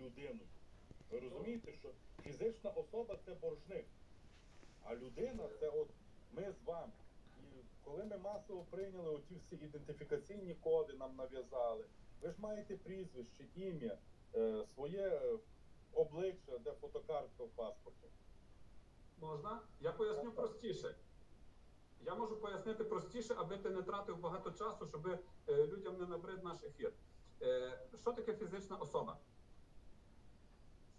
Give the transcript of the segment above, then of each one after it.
людиною. Ви розумієте, що фізична особа це боржник, а людина це от ми з вами. І коли ми масово прийняли оті всі ідентифікаційні коди, нам нав'язали, ви ж маєте прізвище, ім'я, е, своє е, обличчя, де фотокартка в паспорті. Можна? Я поясню простіше. Я можу пояснити простіше, аби ти не тратив багато часу, щоб е, людям не набрид наш ефір. Що таке фізична особа?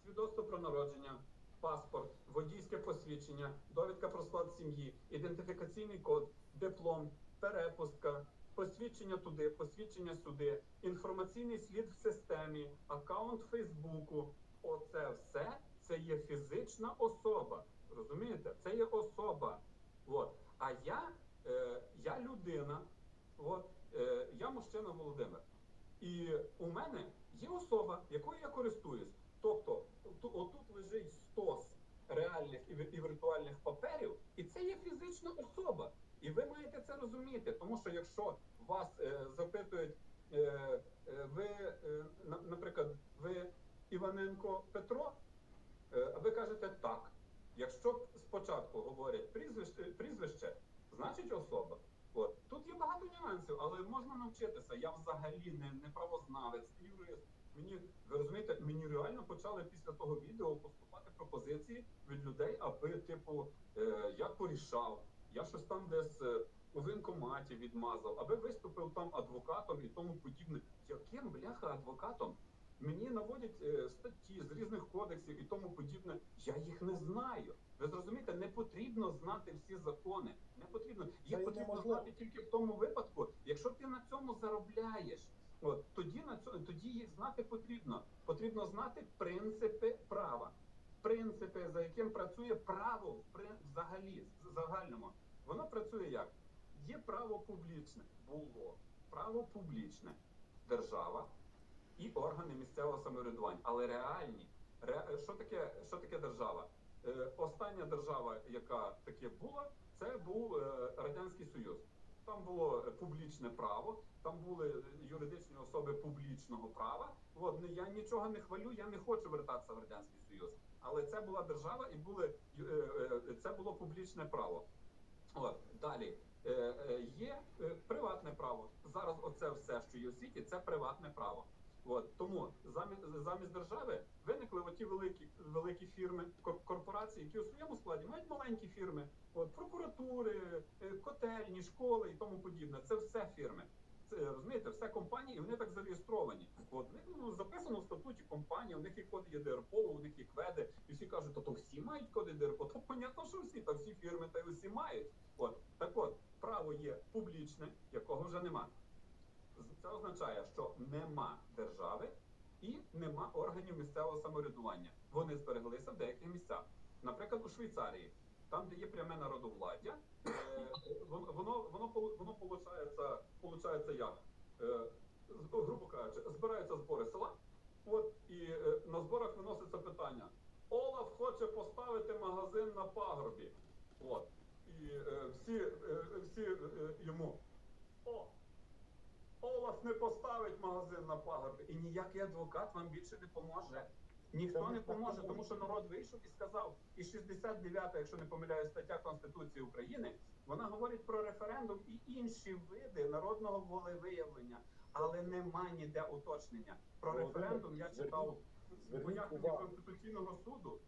Свідоцтво про народження, паспорт, водійське посвідчення, довідка про склад сім'ї, ідентифікаційний код, диплом, перепустка, посвідчення туди, посвідчення сюди, інформаційний слід в системі, аккаунт Фейсбуку. Оце все це є фізична особа. Розумієте? Це є особа. От. А я, е, я людина, от, е, я мужчина Володимир. І у мене є особа, якою я користуюсь. Тобто, ту- отут лежить стос реальних і, ві- і віртуальних паперів, і це є фізична особа. І ви маєте це розуміти, тому що якщо вас е, запитують, е, е, ви, е, наприклад, ви Іваненко Петро, е, ви кажете так. Якщо спочатку говорять прізвище, прізвище значить особа. От тут є багато нюансів, але можна навчитися. Я взагалі не, не правознавець, юрист. Мені ви розумієте, мені реально почали після того відео поступати пропозиції від людей, аби типу е, я порішав, я щось там десь е, у воєнкоматі відмазав, аби виступив там адвокатом і тому подібне. Яким бляха адвокатом? Мені наводять е, статті з різних кодексів і тому подібне. Я їх не знаю. Ви зрозумієте, не потрібно знати всі закони. Не потрібно. Їх потрібно неможливо. знати тільки в тому випадку, якщо ти на цьому заробляєш. От тоді на цьому тоді їх знати потрібно. Потрібно знати принципи права, принципи, за яким працює право взагалі в загальному. Воно працює як? Є право публічне, було право публічне, держава і органи місцевого самоврядування, але реальні. Ре, що таке, що таке держава? Е, остання держава, яка таке була, це був е, радянський союз. Там було е, публічне право, там були е, юридичні особи публічного права. От я нічого не хвалю, я не хочу вертатися в радянський союз. Але це була держава, і були е, це було публічне право. От далі є приватне право. Зараз оце все, що є у світі, це приватне право. От тому замість замість держави оті великі великі фірми, корпорації, які у своєму складі мають маленькі фірми, от прокуратури, е, котельні, школи і тому подібне. Це все фірми. Це розумієте, все компанії, і вони так зареєстровані. От ну, записано в статуті компанії, у них є коди ЄДРПО, у них є кведи, і всі кажуть, то, то всі мають коди ЄДРПО. То понятно, що всі, та всі фірми та й усі мають. От так от право є публічне, якого вже нема. Це означає, що нема держави і нема органів місцевого самоврядування. Вони збереглися в деяких місцях. Наприклад, у Швейцарії, там, де є пряме народовладдя, е, воно воно воно получається, получається як? Е, грубо кажучи, збираються збори села. От і е, на зборах виноситься питання: Олаф хоче поставити магазин на пагорбі. От і е, всі, е, всі е, йому. О, Олаф не поставить магазин на пагорбі, і ніякий адвокат вам більше не поможе. Ніхто не поможе, тому що народ вийшов і сказав, і 69-та, якщо не помиляю, стаття Конституції України, вона говорить про референдум і інші види народного волевиявлення, але нема ніде уточнення. Про референдум я читав пояснення. Конституційного суду.